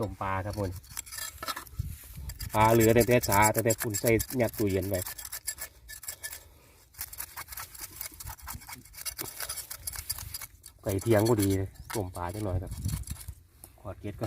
ต้มปลาครับมันปลาเหลือแต่แต่สาแต่แต่ฝุ่นใส่ยัดตู้เย็นไว้ไก่เทียงก็ดีเลยต้มปลาจังหน่อยครับขอดเก็ดก็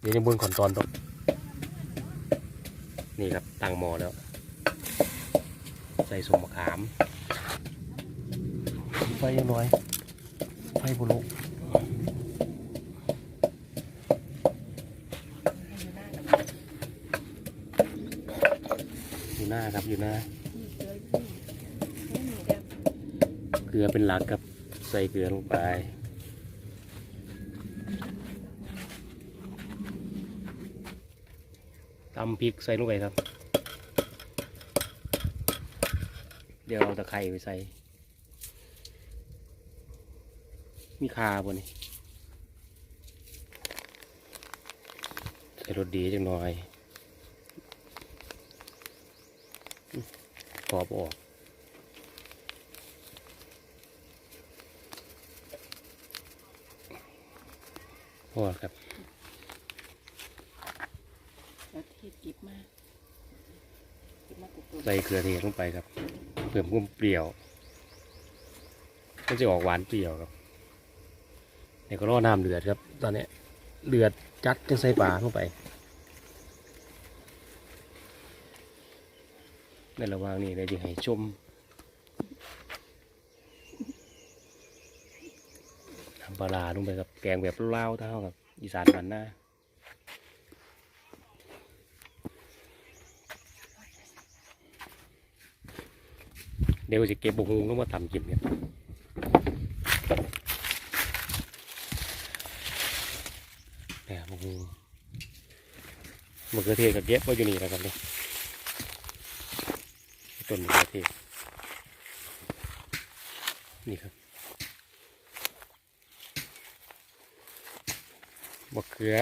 เดี๋ยวจะบนขอนตอนตกนี่ครับตั้งหม้อแล้ว ใส่สมมะขาม ไฟยังน้อย ไฟบุลุอยู่หน้าครับอยู่หน้า เกลือเป็นหลักครับ ใส่เกลือลงไป ตำพริกใส่ลงไปครับ เดี๋ยวเราตะไคร้ไปใส่ มีคาบ่นี่ใส่รสดีจังหน่อยอื้อขอบออกพอครับ แล้วเทศ กิบมากกิบมากกุกใส่เกลือเทลงไปครับ เพิ่มความเปรี้ยวมันจะออกหวานเปรี้ยวครับเดี๋ยวก็รอน้ำเดือดครับ ตอนนี้เดือดจัดจะใส่ปลาเข้าไป ในระหว่างนี้เราจะให้ชมน้ำปลาร้าลงไปกับ แกงแบบเล่าวเท่ากับอีสานบ้านหน้า เดี๋ยวจะเก็บบกฮุงลงมาตำกินกันเนี่ยบกฮุงมะเขือเทศกับเก็บไว้อยู่นี่แล้วกันเลยต้นมะเขือเทศนี่ครับมะเขือ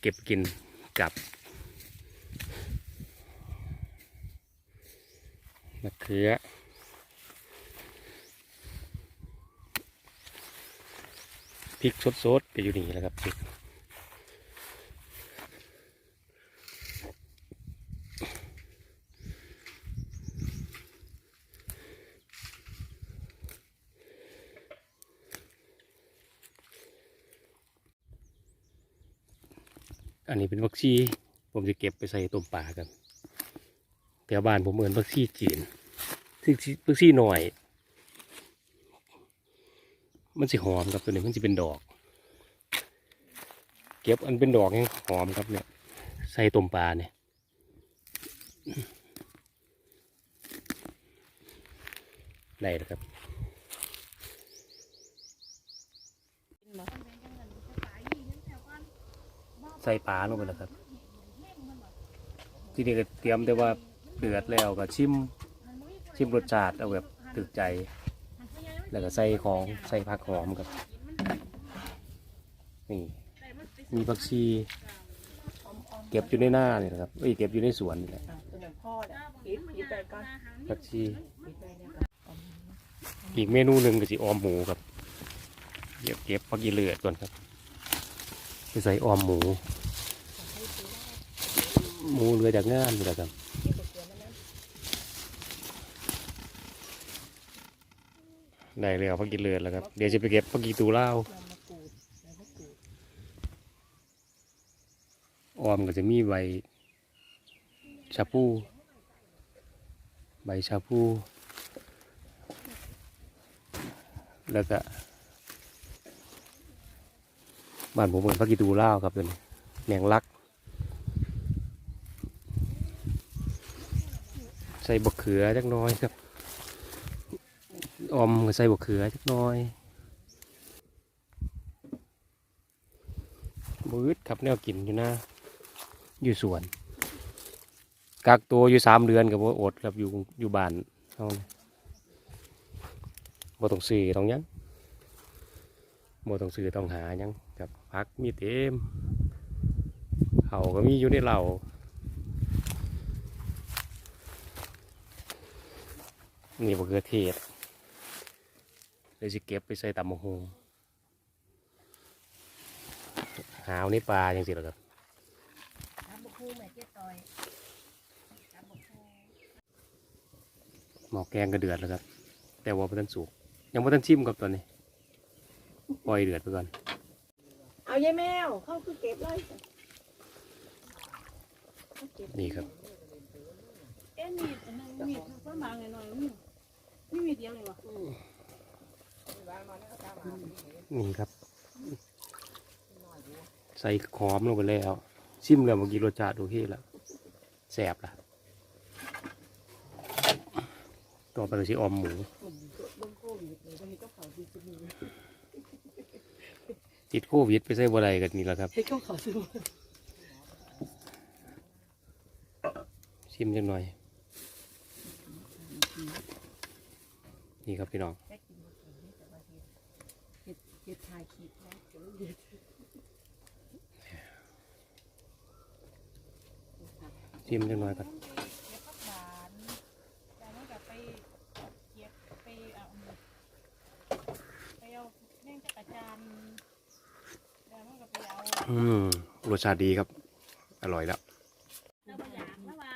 เก็บกินกับ มะ เขือ พริกสดๆก็อยู่นี่แหล้วครับพริกอันนี้เป็นวัคซีผมจะเก็บไปใส่ต้มปลากันแถวบ้านผมเหมือนวัคซีจีน พึ่งซี่หน่อย มันสิหอมครับตัวนี้มันจะเป็นดอก เก็บอันเป็นดอกให้หอมครับเนี่ย ใส่ต้มปลาเนี่ยได้แล้วครับใส่ปลาลงไปแล้วครับ ที่นี่ก็เตรียมแต่ว่าเดือดแล้วก็ชิม ชิมรสชาติเอาแบบถึกใจ แล้วก็ใส่ของใส่ผักหอมครับนี่มีผักชี เก็บอยู่ในหน้านี่นะครับเอ้ยเก็บอยู่ในสวนนี่แหละตัวหนึ่งพ่อเนี่ยปก่อนผักชีกิบไปเนี่ยก่อนอีกเมนูหนึ่งก็สิออมหมูครับเก็บเก็บผักกีเลือดก่อนครับไปใส่ออมหมู หมูเหลือจากงานนี่แหละครับ กิบไปเกลือมันนั้น ได้แล้วผักกีเลือดแล้วครับ เดี๋ยวจะไปเก็บผักกีตูเล่าออมก็จะมีใบชาพูใบชาพูแล้วก็บ้านผมเป็นพักกีตูเล่าครับตัวนี้แมงลัก ใส่บกเขือจักน้อยครับ ออมก็ใส่บกเขือจักหน้อยบืดครับแนวกินอยู่นะอยู่สวนกักตัวอยู่สามเดือนกับว่าอดครับอยู่อยู่บ้านเอาบ่ต้องซื้อต้องยังบ่ต้องซื้อต้องหายังครับพักมีเต็มเขาก็มีอยู่ในเหล่านี่บ่เกือเทศ เลยสิเก็บไปใส่ตำมะฮงหาวในปลาจังสิล่ะครับตำบักฮูแม่เจ๊ต่อยตำบักฮูหมอแกงก็เดือดแล้วครับ แต่ว่าบ่ทันสุก ยังบ่ทันชิมกับตอนนี้ ปล่อยเดือดไปก่อน เอายายแมว เข้าคือเก็บเลยเขาเก็บนี่ครับเอ๊ะมีดอันนั้นมีดก็บางหน่อยๆนี่นี่มีดเดียวเลยวะ นี่ครับ ใส่หอมลงไปแล้วชิมแล้วเมื่อกี้รสชาติโอเคแล้วแสบละต่อไปก็สิออมหมูเบิ่งโควิดเลยตอนนี้ก็เขาดีขึ้นเลยติดโควิดไปใส่บ่ได้กันนี่แหละครับชิมจังหน่อย นี่ครับพี่น้อง ได้กินมาก่อนนี่แต่ว่าเห็ดเดเห็ดทายขีดนะเดี๋ยวเห็ดชิมจังหน่อยก่อนเห็ดผักหวานจากนั้นก็ไปเก็บไปเอาไปเอาแม่งจักรจันทร์จากนั้นก็ไปเอาอืมรสชาติดีครับ อร่อยแล้วเราไปอยากแล้วว่า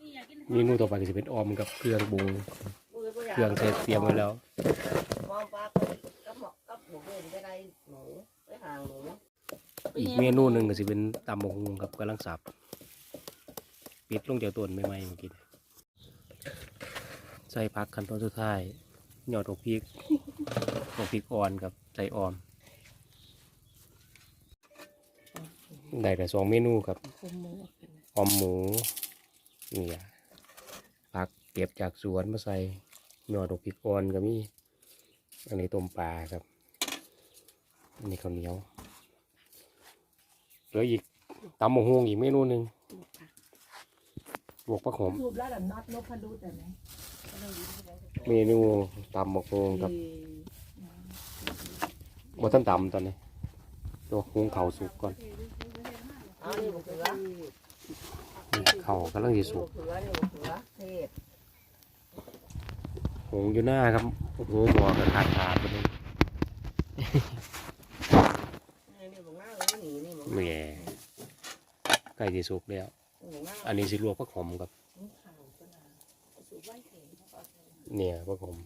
นี่อยากกินเมนูต่อไปก็จะเป็นออมกับเครื่องปรุงเครื่องเสร็จเตรียมไว้แล้ว มองปลาก็เหมาะกับหมูเบนก็ได้หมูไปห่างหมู อีกเมนูหนึ่งก็จะเป็นตำบกฮุงกับกำลังสับปิดลงจากต้นไม่ไหมเมื่อกี้ใส่ผักขั้นตอนสุดท้ายหยอดอกพริกอกพริกอ่อนกับใส่ออม ได้แต่สองเมนูครับออมหมูเนี่ยผักเก็บจากสวนมาใส่หยอดดอกพริกอ่อนก็มีอันนี้ต้มปลาครับอันนี้ข้าวเหนียว เหลืออีกตำมะฮวงอีกเมนูหนึ่งลวกผักหอมรูปแล้วแบบน็อตนพดูแต่ไหมเมนูตำมะฮวงกับบ่ทันตำตอนนี้ตัวหุงข้าวสุกก่อนเอานี่บุกเขือนี่ข้าวกำลังสินี่สุบุกกเขือนี่บุกเขือเทศหุงอยู่หน้าครับโอ้โหบ่อกระขาดขาดไปเลย นี่นี่บุกหน้าเลยหนีนี่บุก แหม่ใกล้สิสุกแล้วบุกหน้าอันนี้สิลวกผักหอมครับสูบไว้เข็มเนี่ยผักหอม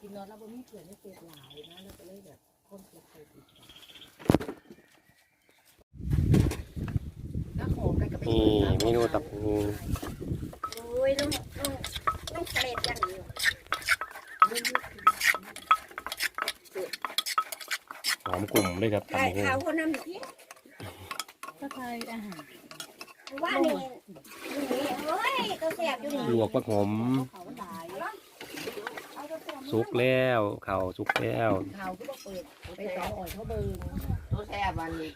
กินนอนแล้วบ่มีเผื่อไม่เสียหลายนะแล้วก็เลยแบบคนเสียใครติดถ้าโขมได้ก็ไปนี่เมนูตับหูโอ้ยลุงลุงลุงเกล็ดอย่าง นี้หอมกลุ่มเลยครับไก่ตำหูขาวคนน้ำพี่ก็ใครอาหารว่านี่นี่โอ้ยตัวแสบอยู่นี่ลวกผักหอมเขาหลายเอาตัวแสบสุกแล้วข้าวสุกแล้วเขาก็บอกเปิดไปสองอ่อยเขาเบิ่งตัวแซ่บวันนี้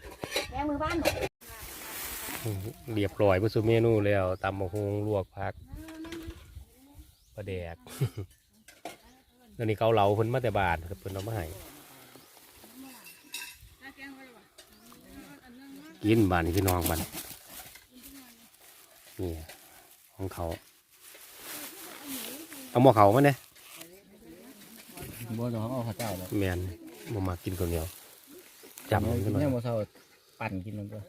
แม่มือบ้านหนูเรียบร้อยเพื่อสู่เมนูแล้วตำมะฮงลวกผักปลาแดกเดี๋ยวนี้เกาเหลาเพิ่นมาแต่บานครับเพิ่นเอามาให้ กินบานนี่พี่น้องบานนี่ของเขาเอาหม้อเขามาเนี่ยบ่ต้องเอาข้าวเจ้าแล้วแมนบ่มากินข้าวเหนียวจับมันขึ้นมาเนี่ยบ่เท่าปั่นกินมันก็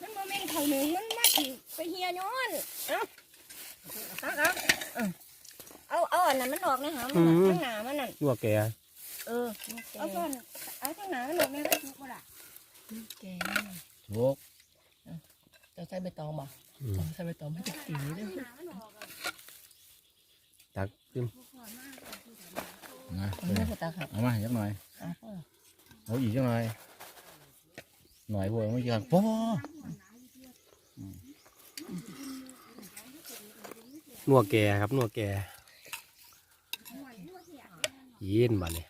มันโมเมนต์เขาหนึ่งมันมาถีไปเฮียย้อนเอาเอาเอาเอาอันนั้นมันออกนะฮะมันข้างหน้ามันนั่นลวกแก เออเอาส่วนเอาข้างหน้ามันออกนะก็ถูกปะล่ะแกโชกจะใส่ใบตองบ่ใส่ใบตองไม่จะสีเลยตักขึ้นนะไม่ใช่ตาเอามาจักหน่อยเอาอีกจักหน่อยหน่อยพวกมันจะพอนัวแกครับนัวแกยินบาเนี่ย